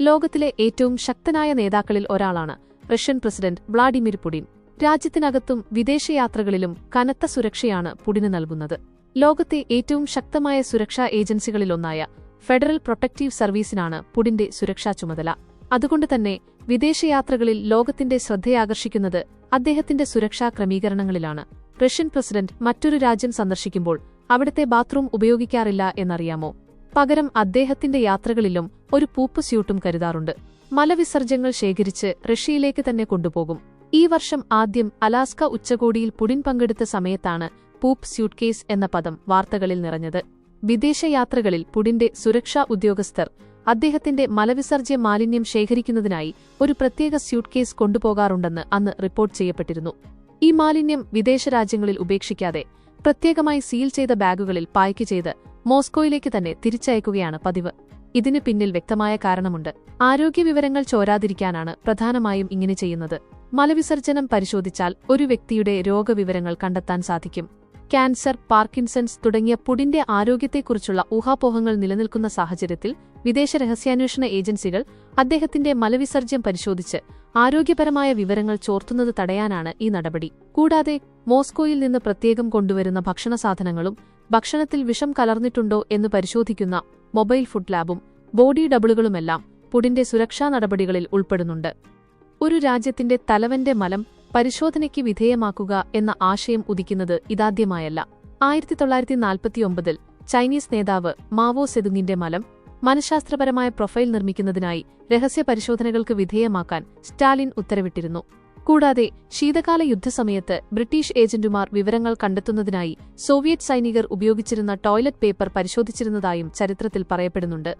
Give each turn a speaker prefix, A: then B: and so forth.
A: ലോകത്തിലെ ഏറ്റവും ശക്തനായ നേതാക്കളിൽ ഒരാളാണ് റഷ്യൻ പ്രസിഡന്റ് വ്ളാഡിമിർ പുടിൻ. രാജ്യത്തിനകത്തും വിദേശയാത്രകളിലും കനത്ത സുരക്ഷയാണ് പുടിന് നൽകുന്നത്. ലോകത്തെ ഏറ്റവും ശക്തമായ സുരക്ഷാ ഏജൻസികളിലൊന്നായ ഫെഡറൽ പ്രൊട്ടക്റ്റീവ് സർവീസിനാണ് പുടിന്റെ സുരക്ഷാ ചുമതല. അതുകൊണ്ടുതന്നെ വിദേശയാത്രകളിൽ ലോകത്തിന്റെ ശ്രദ്ധയാകർഷിക്കുന്നത് അദ്ദേഹത്തിന്റെ സുരക്ഷാ ക്രമീകരണങ്ങളിലാണ്. റഷ്യൻ പ്രസിഡന്റ് മറ്റൊരു രാജ്യം സന്ദർശിക്കുമ്പോൾ അവിടുത്തെ ബാത്റൂം ഉപയോഗിക്കാറില്ല എന്നറിയാമോ? പകരം അദ്ദേഹത്തിന്റെ യാത്രകളിലും ഒരു പൂപ്പ് സ്യൂട്ടും കരുതാറുണ്ട്. മലവിസർജ്യങ്ങൾ ശേഖരിച്ച് റഷ്യയിലേക്ക് തന്നെ കൊണ്ടുപോകും. ഈ വർഷം ആദ്യം അലാസ്ക ഉച്ചകോടിയിൽ പുടിൻ പങ്കെടുത്ത സമയത്താണ് പൂപ്പ് സ്യൂട്ട് കേസ് എന്ന പദം വാർത്തകളിൽ നിറഞ്ഞത്. വിദേശയാത്രകളിൽ പുടിന്റെ സുരക്ഷാ ഉദ്യോഗസ്ഥർ അദ്ദേഹത്തിന്റെ മലവിസർജ്യ മാലിന്യം ശേഖരിക്കുന്നതിനായി ഒരു പ്രത്യേക സ്യൂട്ട് കേസ് കൊണ്ടുപോകാറുണ്ടെന്ന് അന്ന് റിപ്പോർട്ട് ചെയ്യപ്പെട്ടിരുന്നു. ഈ മാലിന്യം വിദേശ രാജ്യങ്ങളിൽ ഉപേക്ഷിക്കാതെ പ്രത്യേകമായി സീൽ ചെയ്ത ബാഗുകളിൽ പായ്ക്ക് ചെയ്ത് മോസ്കോയിലേക്ക് തന്നെ തിരിച്ചയക്കുകയാണ് പതിവ്. ഇതിന് പിന്നിൽ വ്യക്തമായ കാരണമുണ്ട്. ആരോഗ്യ വിവരങ്ങൾ ചോരാതിരിക്കാനാണ് പ്രധാനമായും ഇങ്ങനെ ചെയ്യുന്നത്. മലവിസർജനം പരിശോധിച്ചാൽ ഒരു വ്യക്തിയുടെ രോഗവിവരങ്ങൾ കണ്ടെത്താൻ സാധിക്കും. ക്യാൻസർ പാർക്കിൻസൺസ് തുടങ്ങിയ പുടിന്റെ ആരോഗ്യത്തെക്കുറിച്ചുള്ള ഊഹാപോഹങ്ങൾ നിലനിൽക്കുന്ന സാഹചര്യത്തിൽ വിദേശ രഹസ്യാന്വേഷണ ഏജൻസികൾ അദ്ദേഹത്തിന്റെ മലവിസർജ്യം പരിശോധിച്ച് ആരോഗ്യപരമായ വിവരങ്ങൾ ചോർത്തുന്നത് തടയാനാണ് ഈ നടപടി. കൂടാതെ മോസ്കോയിൽ നിന്ന് പ്രത്യേകം കൊണ്ടുവരുന്ന ഭക്ഷണസാധനങ്ങളും ഭക്ഷണത്തിൽ വിഷം കലർന്നിട്ടുണ്ടോ എന്ന് പരിശോധിക്കുന്ന മൊബൈൽ ഫുഡ് ലാബും ബോഡി ഡബിളുകളുമെല്ലാം പുടിന്റെ സുരക്ഷാ നടപടികളിൽ ഉൾപ്പെടുന്നുണ്ട്. ഒരു രാജ്യത്തിന്റെ തലവന്റെ മലം പരിശോധനയ്ക്ക് വിധേയമാക്കുക എന്ന ആശയം ഉദിക്കുന്നത് ഇതാദ്യമായല്ല. ആയിരത്തി തൊള്ളായിരത്തി നാൽപ്പത്തിയൊമ്പതിൽ ചൈനീസ് നേതാവ് മാവോ സെതുങ്ങിന്റെ മലം മനഃശാസ്ത്രപരമായ പ്രൊഫൈൽ നിർമ്മിക്കുന്നതിനായി രഹസ്യ പരിശോധനകൾക്ക് വിധേയമാക്കാൻ സ്റ്റാലിൻ ഉത്തരവിട്ടിരുന്നു. കൂടാതെ ശീതകാല യുദ്ധസമയത്ത് ബ്രിട്ടീഷ് ഏജന്റുമാർ വിവരങ്ങൾ കണ്ടെത്തുന്നതിനായി സോവിയറ്റ് സൈനികർ ഉപയോഗിച്ചിരുന്ന ടോയ്ലറ്റ് പേപ്പർ പരിശോധിച്ചിരുന്നതായും ചരിത്രത്തിൽ പറയപ്പെടുന്നുണ്ട്.